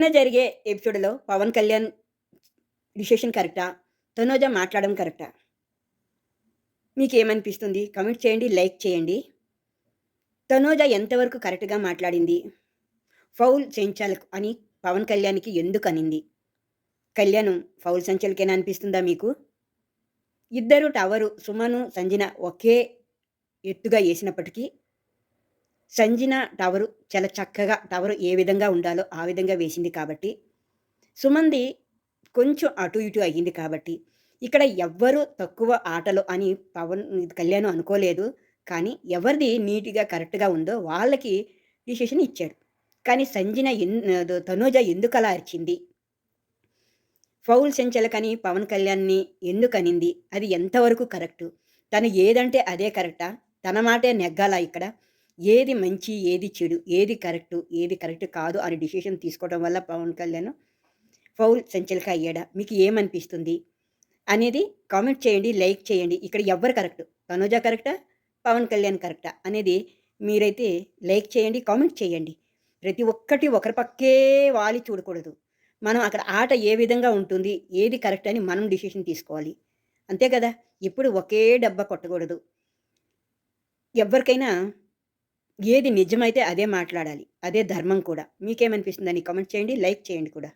నిన్న జరిగే ఎపిసోడ్‌లో పవన్ కళ్యాణ్ డిసిషన్ కరెక్టా? తనూజ మాట్లాడడం కరెక్టా? మీకేమనిపిస్తుంది? కమెంట్ చేయండి. లైక్ చేయండి. తనూజ ఎంతవరకు కరెక్ట్‌గా మాట్లాడింది? ఫౌల్ సెంచాలకు అని పవన్ కళ్యాణ్‌కి ఎందుకు అనింది కళ్యాణం ఫౌల్ సంచలకేనా అనిపిస్తుందా మీకు? ఇద్దరు టవరు సుమను, సంజన ఒకే ఎత్తుగా వేసినప్పటికీ సంజన టవరు చాలా చక్కగా టవరు ఏ విధంగా ఉండాలో ఆ విధంగా వేసింది కాబట్టి, సుమంది కొంచెం అటు ఇటు అయ్యింది కాబట్టి, ఇక్కడ ఎవ్వరు తక్కువ ఆటలు అని పవన్ కళ్యాణ్ అనుకోలేదు. కానీ ఎవరిది నీట్‌గా కరెక్ట్‌గా ఉందో వాళ్ళకి డిసిషన్ ఇచ్చాడు. కానీ సంజన ఎన్ తనూజ ఎందుకు ఎందుకలా అరిచింది? ఫౌల్ సెంచలకని పవన్ కళ్యాణ్‌ని ఎందుకనింది? అది ఎంతవరకు కరెక్టు? తను ఏదంటే అదే కరెక్టా? తన మాటే నెగ్గాలా ఇక్కడ? ఏది మంచి? ఏది చెడు? ఏది కరెక్టు? ఏది కరెక్ట్ కాదు అని డిసిషన్ తీసుకోవడం వల్ల పవన్ కళ్యాణ్ ఫౌల్ సంచలిక అయ్యాడా? మీకు ఏమనిపిస్తుంది? అనేది కామెంట్ చేయండి. లైక్ చేయండి. ఇక్కడ ఎవ్వరు కరెక్ట్ తనూజ కరెక్టా? పవన్ కళ్యాణ్ కరెక్టా? అనేది మీరైతే లైక్ చేయండి. కామెంట్ చేయండి. ప్రతి ఒక్కటి ఒకరి పక్కే వాలి చూడకూడదు. మనం అక్కడ ఆట ఏ విధంగా ఉంటుంది? ఏది కరెక్ట్ అని మనం డిసిషన్ తీసుకోవాలి. అంతే కదా! ఎప్పుడు ఒకే డబ్బా కొట్టకూడదు. ఎవ్వరికైనా ఏది నిజమైతే అదే మాట్లాడాలి. అదే ధర్మం కూడా. మీకేమనిపిస్తుందని కామెంట్ చేయండి. లైక్ చేయండి కూడా.